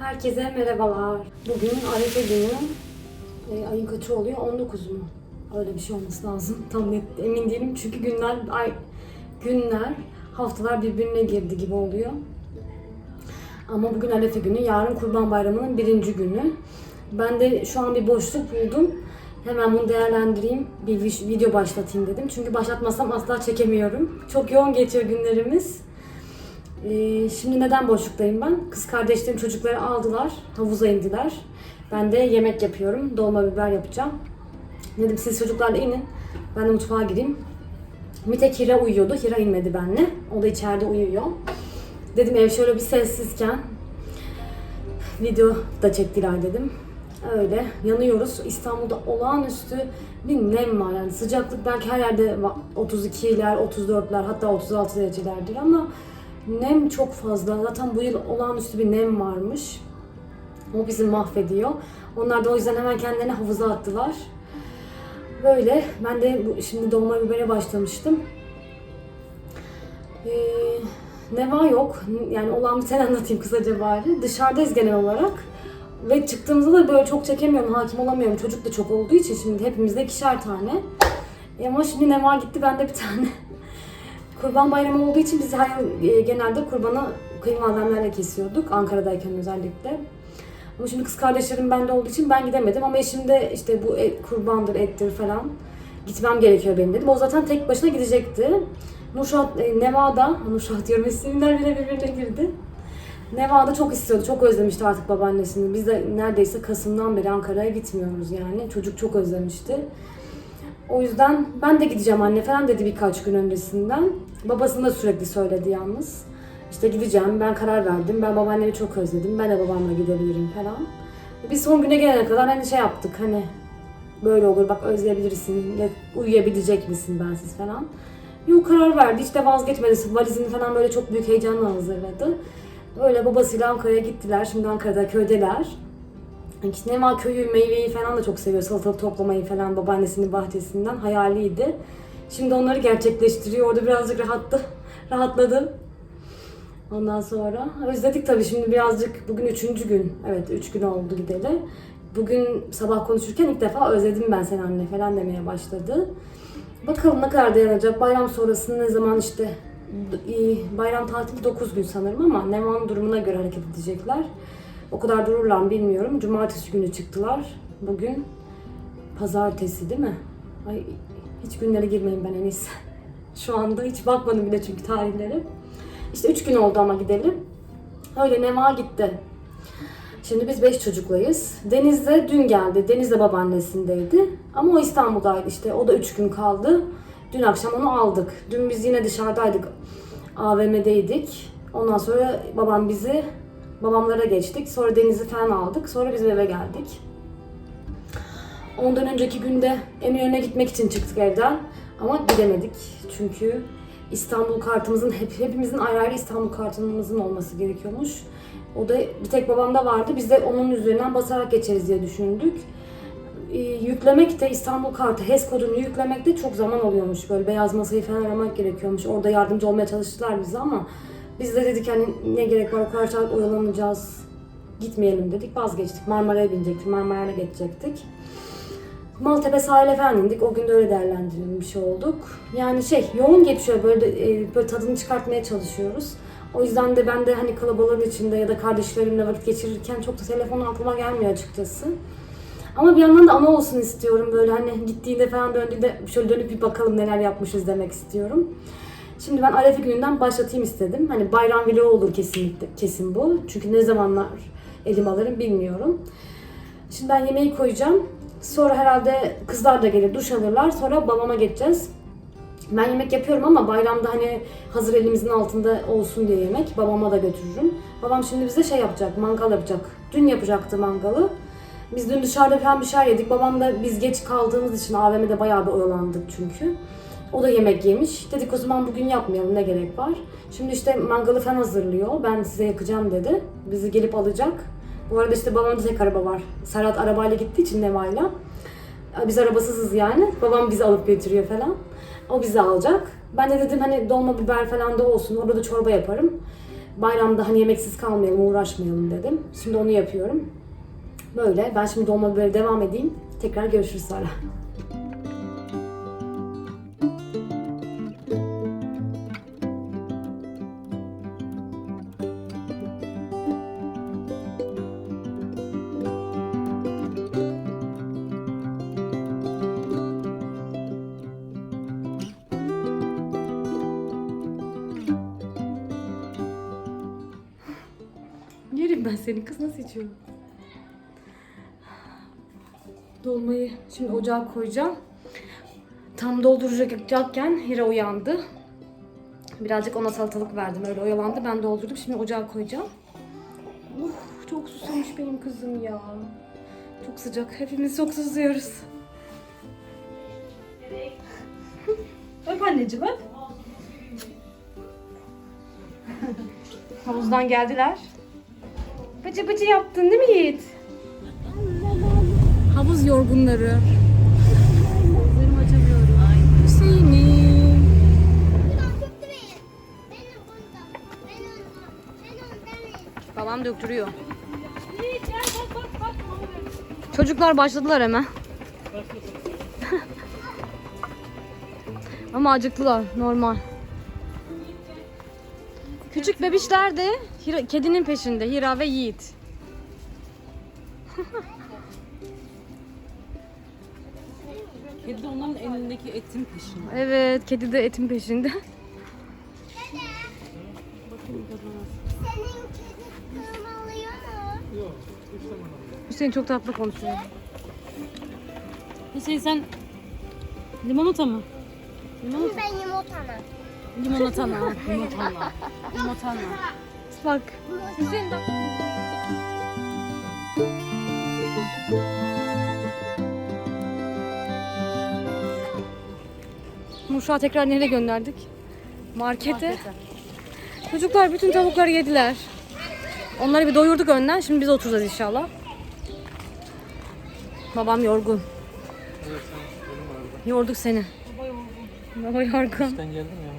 Herkese merhabalar. Bugün Arefe günü. E, ayın kaçı oluyor? 19 mu? Öyle bir şey olması lazım. Tam net emin değilim çünkü günler ay günler haftalar birbirine girdi gibi oluyor. Ama bugün Arefe günü, yarın Kurban Bayramı'nın birinci günü. Ben de şu an bir boşluk buldum. Hemen bunu değerlendireyim, bir vi- video başlatayım dedim. Çünkü başlatmasam asla çekemiyorum. Çok yoğun geçiyor günlerimiz. Ee, şimdi neden boşluktayım ben? Kız kardeşlerim çocukları aldılar, havuza indiler. Ben de yemek yapıyorum, dolma biber yapacağım. Dedim siz çocuklarla inin, ben de mutfağa gireyim. Bir tek Hira uyuyordu, Hira inmedi benimle. O da içeride uyuyor. Dedim ev şöyle bir sessizken video da çektiler dedim. Öyle yanıyoruz. İstanbul'da olağanüstü bir nem var. Yani sıcaklık belki her yerde va- 32'ler, 34'ler hatta 36 derecelerdir ama nem çok fazla. Zaten bu yıl olağanüstü bir nem varmış. O bizi mahvediyor. Onlar da o yüzden hemen kendilerini havuza attılar. Böyle ben de bu, şimdi dolma bibere başlamıştım. Ee, Neva yok. Yani olan bir sen anlatayım kısaca bari. Dışarıdayız genel olarak. Ve çıktığımızda da böyle çok çekemiyorum, hakim olamıyorum. Çocuk da çok olduğu için şimdi hepimizde ikişer tane. E ama şimdi Neva gitti, bende bir tane. Kurban bayramı olduğu için biz her e, genelde kurbanı kayınvalidemlerle kesiyorduk. Ankara'dayken özellikle. Ama şimdi kız kardeşlerim bende olduğu için ben gidemedim. Ama eşim de işte bu et, kurbandır, ettir falan gitmem gerekiyor benim dedim. O zaten tek başına gidecekti. Nurşat, e, Nevada, Nurşat diyorum isimler bile birbirine girdi. Nevada çok istiyordu, çok özlemişti artık babaannesini. Biz de neredeyse Kasım'dan beri Ankara'ya gitmiyoruz yani. Çocuk çok özlemişti. O yüzden ben de gideceğim anne falan dedi birkaç gün öncesinden. Babasını sürekli söyledi yalnız. İşte gideceğim, ben karar verdim, ben babaannemi çok özledim, ben de babamla gidebilirim falan. Biz son güne gelene kadar hani şey yaptık hani böyle olur bak özleyebilirsin, ya uyuyabilecek misin bensiz falan. Yok karar verdi, hiç de vazgeçmedi. Valizini falan böyle çok büyük heyecanla hazırladı. Öyle babasıyla Ankara'ya gittiler. Şimdi Ankara'da köydeler. İşte Nema köyü, meyveyi falan da çok seviyor. Salatalık toplamayı falan babaannesinin bahçesinden hayaliydi. Şimdi onları gerçekleştiriyor. Orada birazcık rahattı. Rahatladı. Ondan sonra özledik tabii şimdi birazcık bugün üçüncü gün. Evet üç gün oldu gideli. Bugün sabah konuşurken ilk defa özledim ben seni anne falan demeye başladı. Bakalım ne kadar dayanacak. Bayram sonrasında ne zaman işte bayram tatili 9 gün sanırım ama Nevan durumuna göre hareket edecekler. O kadar dururlar mı bilmiyorum. Cumartesi günü çıktılar. Bugün pazartesi değil mi? Ay hiç günlere girmeyin ben en iyisi. Şu anda hiç bakmadım bile çünkü tarihleri. İşte 3 gün oldu ama gidelim. Öyle Neva gitti. Şimdi biz 5 çocuklayız. Deniz de dün geldi. Deniz de babaannesindeydi. Ama o İstanbul'daydı işte. O da 3 gün kaldı. Dün akşam onu aldık. Dün biz yine dışarıdaydık. AVM'deydik. Ondan sonra babam bizi babamlara geçtik. Sonra Deniz'i falan aldık. Sonra bizim eve geldik. Ondan önceki günde Eminönü'ne gitmek için çıktık evden. Ama gidemedik. Çünkü İstanbul kartımızın, hep, hepimizin ayrı ayrı İstanbul kartımızın olması gerekiyormuş. O da bir tek babamda vardı. Biz de onun üzerinden basarak geçeriz diye düşündük. Ee, yüklemek de İstanbul kartı, HES kodunu yüklemek de çok zaman oluyormuş. Böyle beyaz masayı falan aramak gerekiyormuş. Orada yardımcı olmaya çalıştılar bize ama biz de dedik hani ne gerek var o kadar saat oyalanacağız. Gitmeyelim dedik vazgeçtik. Marmara'ya binecektik, Marmara'ya geçecektik. Maltepe sahile falan indik. O gün de öyle değerlendirilmiş olduk. Yani şey yoğun geçiyor böyle e, böyle tadını çıkartmaya çalışıyoruz. O yüzden de ben de hani kalabalığın içinde ya da kardeşlerimle vakit geçirirken çok da telefon aklıma gelmiyor açıkçası. Ama bir yandan da ana olsun istiyorum böyle hani gittiğinde falan döndüğünde şöyle dönüp bir bakalım neler yapmışız demek istiyorum. Şimdi ben Arefe gününden başlatayım istedim. Hani bayram vlogu olur kesinlikle kesin bu. Çünkü ne zamanlar elim alırım bilmiyorum. Şimdi ben yemeği koyacağım. Sonra herhalde kızlar da gelir duş alırlar. Sonra babama geçeceğiz. Ben yemek yapıyorum ama bayramda hani hazır elimizin altında olsun diye yemek babama da götürürüm. Babam şimdi bize şey yapacak, mangal yapacak. Dün yapacaktı mangalı. Biz dün dışarıda falan bir şeyler yedik. Babam da biz geç kaldığımız için AVM'de bayağı bir oyalandık çünkü. O da yemek yemiş. Dedik o zaman bugün yapmayalım ne gerek var. Şimdi işte mangalı falan hazırlıyor. Ben size yakacağım dedi. Bizi gelip alacak. Bu arada işte babamda tek araba var. Serhat arabayla gittiği için Neva'yla. Biz arabasızız yani. Babam bizi alıp götürüyor falan. O bizi alacak. Ben de dedim hani dolma biber falan da olsun. Orada da çorba yaparım. Bayramda hani yemeksiz kalmayalım, uğraşmayalım dedim. Şimdi onu yapıyorum. Böyle. Ben şimdi dolma biberi devam edeyim. Tekrar görüşürüz sonra. Yerim ben senin kız nasıl içiyorum? Dolmayı şimdi ocağa koyacağım. Tam dolduracakken Hira uyandı. Birazcık ona salatalık verdim. Öyle oyalandı. Ben doldurdum. Şimdi ocağa koyacağım. Uf, çok susamış benim kızım ya. Çok sıcak. Hepimiz çok susuyoruz. Öp anneciğim öp. Havuzdan geldiler. Bıcı bıcı yaptın değil mi Yiğit? Havuz yorgunları. Gözlerimi açamıyorum. Hüseyin'im. Babam döktürüyor. Çocuklar başladılar hemen. Ama acıktılar normal. Küçük bebişler de Hira- kedinin peşinde. Hira ve Yiğit. Kedi de onların elindeki etin peşinde. Evet, kedi de etin peşinde. Bakın. Senin kedi tırmalıyor mu? Hüseyin çok tatlı konuşuyor. Hüseyin sen limonata mı? Limonata. Ben. Limonata mı? Limonata mı? Limonata mı? Bak. Hüseyin bak. Muşa tekrar nereye gönderdik? Markete. Çocuklar bütün tavukları yediler. Onları bir doyurduk önden. Şimdi biz oturacağız inşallah. Babam yorgun. Yorduk seni. Baba yorgun. Ben geldim ya.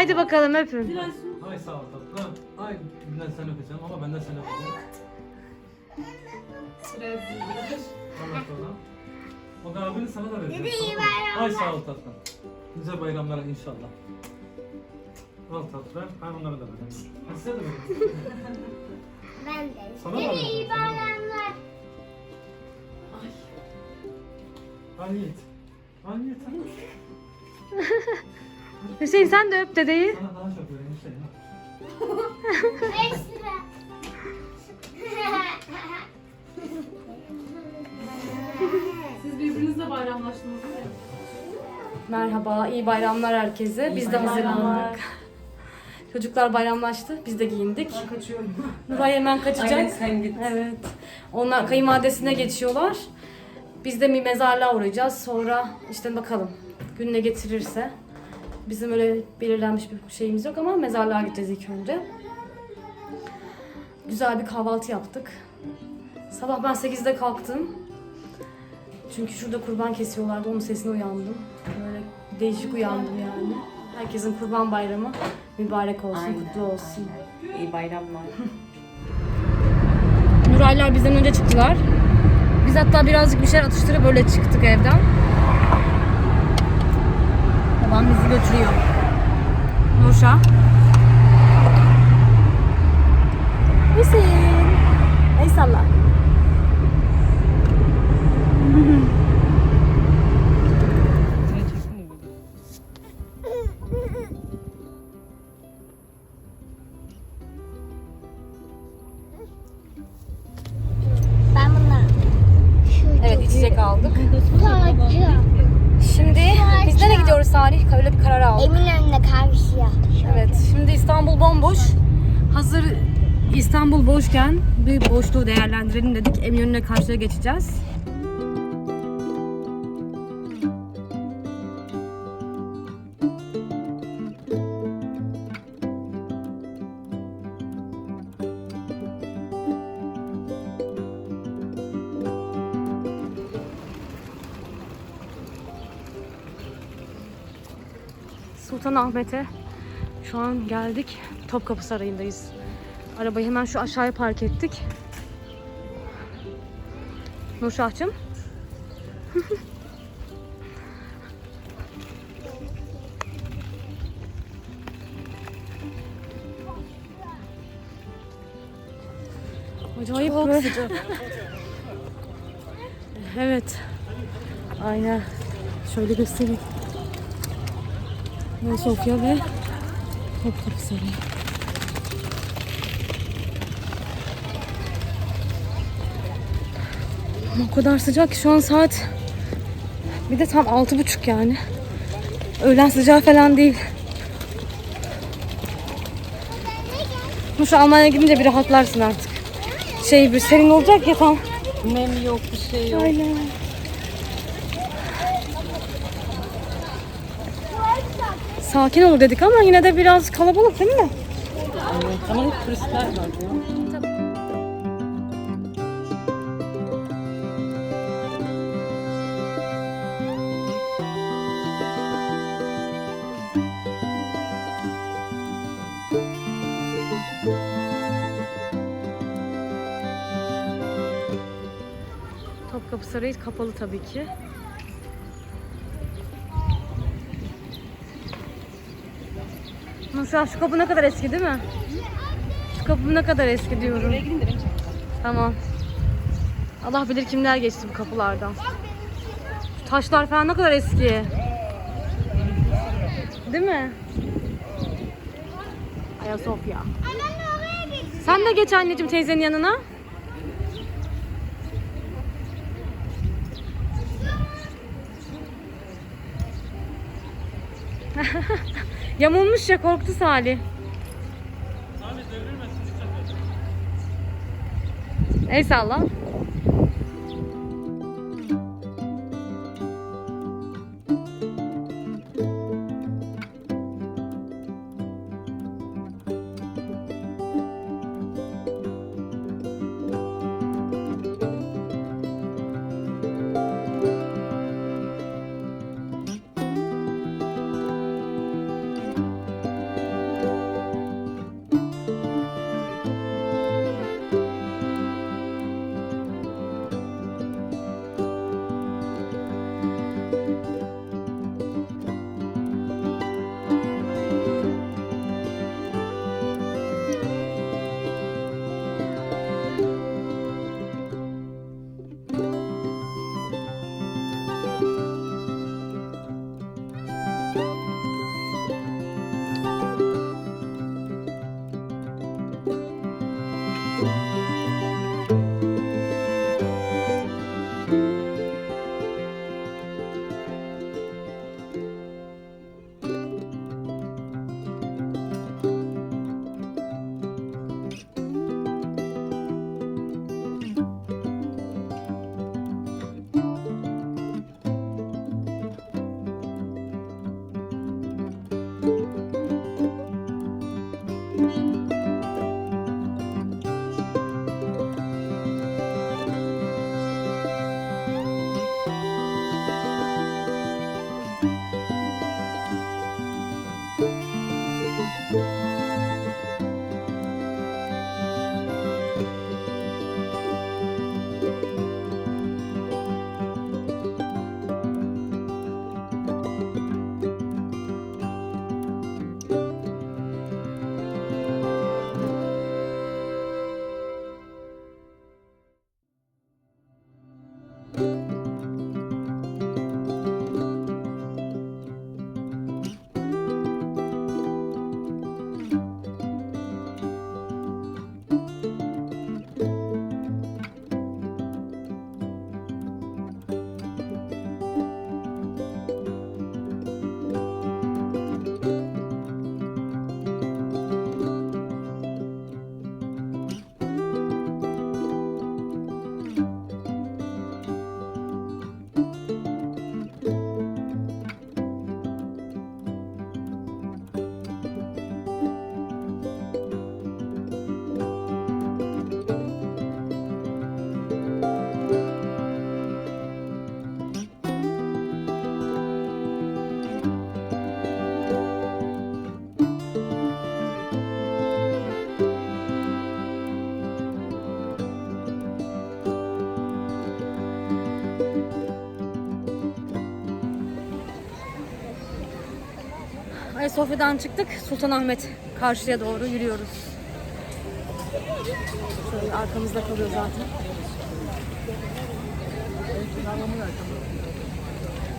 Haydi bakalım öpün. Ay sağ ol tatlım. Ay Bülent sen öpeceğim ama benden sen öpeceğim. Allah Allah. O da abini sana da vereceğim. İyi tamam bayramlar. Ay sağ ol tatlım. Güzel bayramlar inşallah. Al tatlım. Ay onlara da ver. Ha, Size de vereyim. Ben de. Sana da vereceğim, iyi bayramlar. Ay. Ay Yiğit. ay. Hüseyin sen de öp dedeyi. Sana daha çok vereyim Hüseyin. ha. Beş lira. Siz birbirinizle bayramlaştınız değil mi? Merhaba, iyi bayramlar herkese. Biz de hazırlandık. Çocuklar bayramlaştı, biz de giyindik. Ben kaçıyorum. Nuray hemen kaçacak. sen git. Evet. Onlar kayınvalidesine geçiyorlar. Biz de bir mezarlığa uğrayacağız. Sonra işte bakalım gününe getirirse. Bizim öyle belirlenmiş bir şeyimiz yok ama mezarlığa gideceğiz ilk önce. Güzel bir kahvaltı yaptık. Sabah ben 8'de kalktım. Çünkü şurada kurban kesiyorlardı. Onun sesine uyandım. Böyle değişik uyandım yani. Herkesin kurban bayramı mübarek olsun, kutlu olsun. İyi bayramlar. Nuraylar bizden önce çıktılar. Biz hatta birazcık bir şeyler atıştırıp böyle çıktık evden. Babam bizi götürüyor. Nurşah. Hüseyin. Ey salla. Evet içecek aldık. Tacı. Şimdi biz nereye gidiyoruz Salih? Öyle bir karar aldık. Eminönü'ne karşıya. Evet, şimdi İstanbul bomboş. Hazır İstanbul boşken bir boşluğu değerlendirelim dedik. Eminönü'ne karşıya geçeceğiz. Sultanahmet'e şu an geldik. Topkapı Sarayı'ndayız. Arabayı hemen şu aşağıya park ettik. Nurşah'cığım. Acayip böyle. evet. Aynen. Şöyle göstereyim. Ayasofya ve Topkapı Sarayı. O kadar sıcak ki şu an saat bir de tam altı buçuk yani. Öğlen sıcağı falan değil. Ama şu Almanya'ya gidince bir rahatlarsın artık. Şey bir serin olacak ya tam. Nem yok, bir şey yok. Aynen. Sakin olur dedik ama yine de biraz kalabalık değil mi? Evet. Ama hep turistler var ya. Topkapı Sarayı kapalı tabii ki. Nurşah şu kapı ne kadar eski değil mi? Şu kapı ne kadar eski diyorum. Tamam. Allah bilir kimler geçti bu kapılardan. Şu taşlar falan ne kadar eski. Değil mi? Ayasofya. Sen de geç anneciğim teyzenin yanına. Yamulmuş ya korktu Salih. El salla. Ayasofya'dan çıktık. Sultanahmet karşıya doğru yürüyoruz. Şöyle arkamızda kalıyor zaten.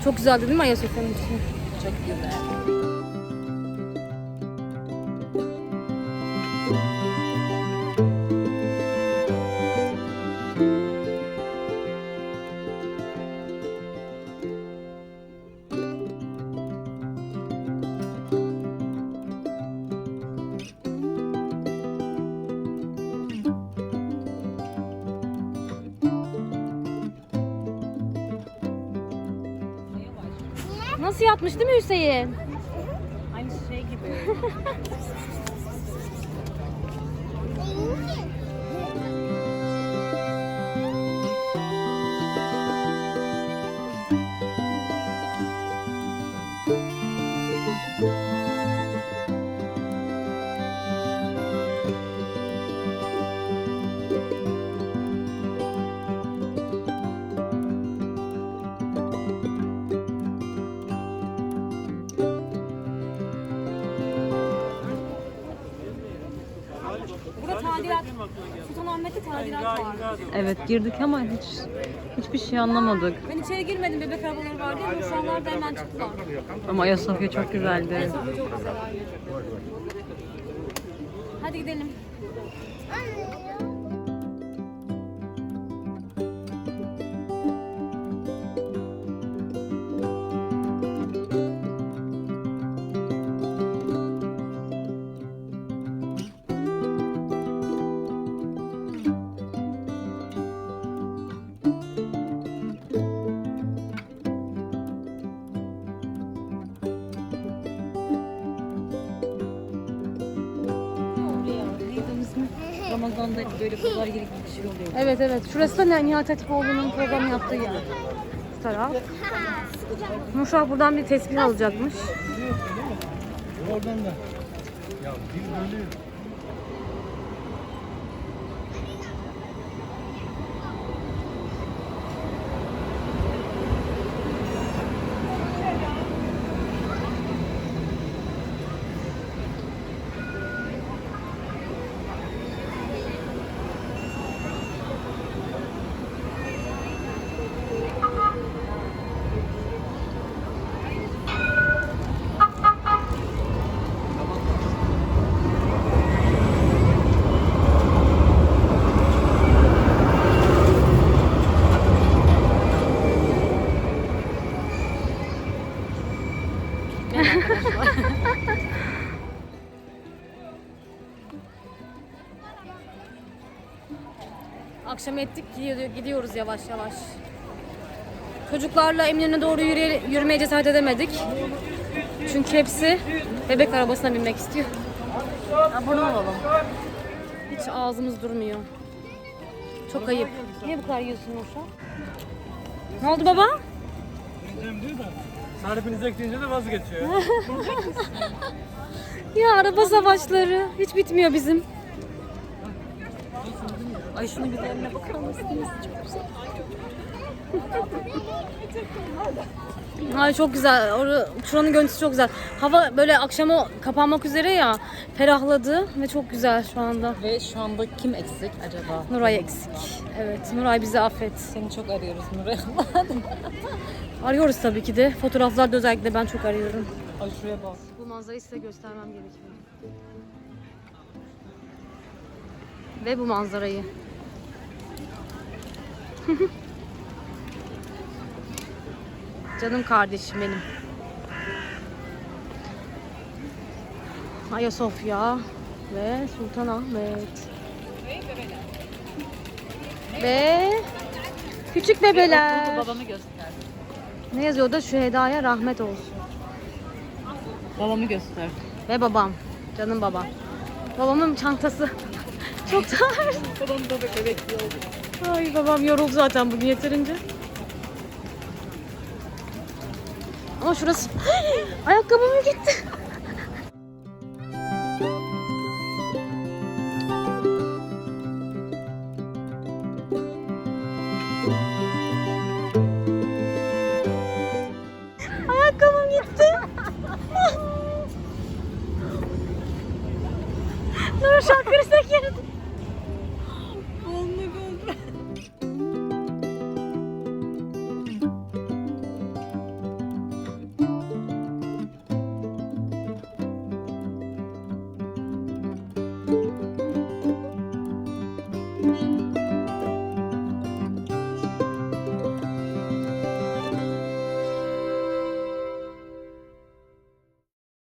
Çok güzeldi değil mi Ayasofya'nın içi? Çok güzel. Yatmış değil mi Hüseyin? Evet girdik ama hiç hiçbir şey anlamadık. Ben içeri girmedim. Bebek arabaları vardı ama şu anlarda hemen çıktılar. Ama Ayasofya çok güzeldi. Ayasofya çok güzel. Hadi gidelim. Ramazan'da Evet evet. Şurası da Nihat Hatipoğlu'nun program yaptığı yer. Bu taraf. Muşak buradan bir tespih alacakmış. Oradan da. Ya bir bölü. Akşam ettik gidiyor- gidiyoruz yavaş yavaş. Çocuklarla Eminönü'ne doğru yürüye, yürümeye cesaret edemedik. Çünkü hepsi bebek arabasına binmek istiyor. Ha, bunu alalım. Hiç ağzımız durmuyor. Çok ayıp. Niye bu kadar yiyorsun Nurşah? Ne oldu baba? Yiyeceğim diyor da. Tarifinizi ekleyince de vazgeçiyor. Ya araba savaşları hiç bitmiyor bizim. Ay şunun güzelliğine bakar mısınız? Çok güzel. Ay çok güzel. Or şuranın görüntüsü çok güzel. Hava böyle akşama kapanmak üzere ya. Ferahladı ve çok güzel şu anda. Ve şu anda kim eksik acaba? Nuray eksik. Evet, Nuray bizi affet. Seni çok arıyoruz Nuray. Arıyoruz tabii ki de. Fotoğraflarda özellikle ben çok arıyorum. Ay şuraya bak. Bu manzarayı size göstermem gerekiyor. Ve bu manzarayı. Canım kardeşim benim. Ayasofya ve Sultanahmet. Ve küçük bebeler. Babamı göster. Ne yazıyor da şu hedaya rahmet olsun. Babamı göster. Ve babam. Canım babam. Babamın çantası. Çok tarz. Babam da oldu. Ay babam yoruldu zaten bugün yeterince. Ama şurası... Ayakkabım gitti.